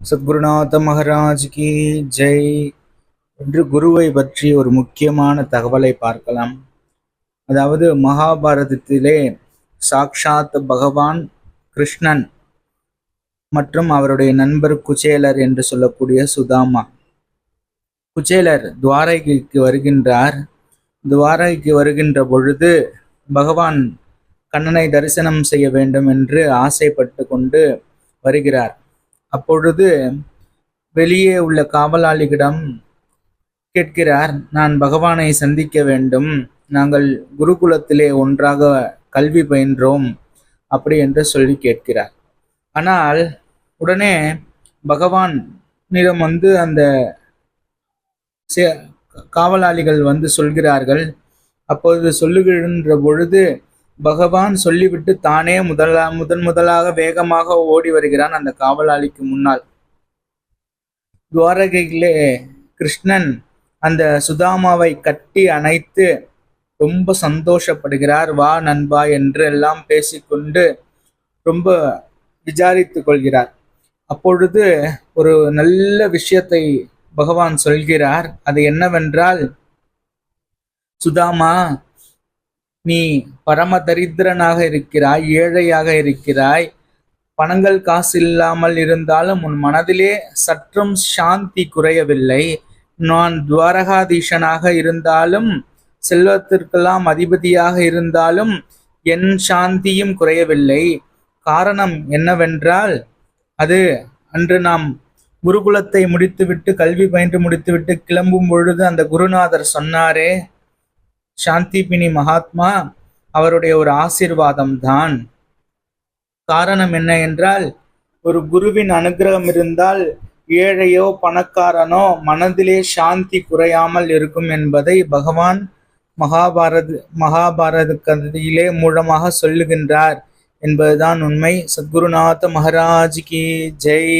சத்குருநாத மகாராஜ் கி ஜெய் என்று குருவை பற்றி ஒரு முக்கியமான தகவலை பார்க்கலாம். அதாவது மகாபாரதத்திலே சாக்ஷாத் பகவான் கிருஷ்ணன் மற்றும் அவருடைய நண்பர் குச்சேலர் என்று சொல்லக்கூடிய சுதாமா. குச்சேலர் துவாரகைக்கு வருகின்றார். துவாரகைக்கு வருகின்ற பொழுது பகவான் கண்ணனை தரிசனம் செய்ய வேண்டும் என்று ஆசைப்பட்டு கொண்டு வருகிறார். அப்பொழுது வெளியே உள்ள காவலாளிகிடம் கேட்கிறார் நான் பகவானை சந்திக்க வேண்டும். நாங்கள் குருகுலத்திலே ஒன்றாக கல்வி பயின்றோம். அப்படி என்று சொல்லி கேட்கிறார். ஆனால் உடனே பகவானிடம் வந்து அந்த சே- காவலாளிகள் வந்து சொல்கிறார்கள். அப்பொழுது சொல்லுகின்ற பொழுது பகவான் சொல்லிவிட்டு தானே முதலா முதன் முதலாக வேகமாக ஓடி வருகிறான் அந்த காவலாளிக்கு முன்னால். துவாரகையிலே கிருஷ்ணன் அந்த சுதாமாவை கட்டி அணைத்து ரொம்ப சந்தோஷப்படுகிறார். வா நண்பா என்று எல்லாம் பேசிக்கொண்டு ரொம்ப விசாரித்து கொள்கிறார். அப்பொழுது ஒரு நல்ல விஷயத்தை பகவான் சொல்கிறார். அது என்னவென்றால் சுதாமா நீ பரம தரித்திரனாக இருக்கிறாய் ஏழையாக இருக்கிறாய். பணங்கள் காசு இல்லாமல் இருந்தாலும் உன் மனதிலே சற்றும் சாந்தி குறையவில்லை. நான் துவாரகாதீஷனாக இருந்தாலும் செல்வத்திற்கெல்லாம் அதிபதியாக இருந்தாலும் என் சாந்தியும் குறையவில்லை. காரணம் என்னவென்றால் அது அன்று நாம் குருகுலத்தை முடித்துவிட்டு கல்வி பயின்று முடித்துவிட்டு கிளம்பும் பொழுது அந்த குருநாதர் சொன்னாரே சாந்திபினி மகாத்மா அவருடைய ஒரு ஆசீர்வாதம் தான் காரணம் என்ன என்றால் ஒரு குருவின் அனுகிரகம் இருந்தால் ஏழையோ பணக்காரனோ மனதிலே சாந்தி குறையாமல் இருக்கும் என்பதை பகவான் மகாபாரத மகாபாரத கதையிலே மூலமாக சொல்லுகின்றார் என்பதுதான் உண்மை. சத்குருநாத மகாராஜ் கி ஜெய்.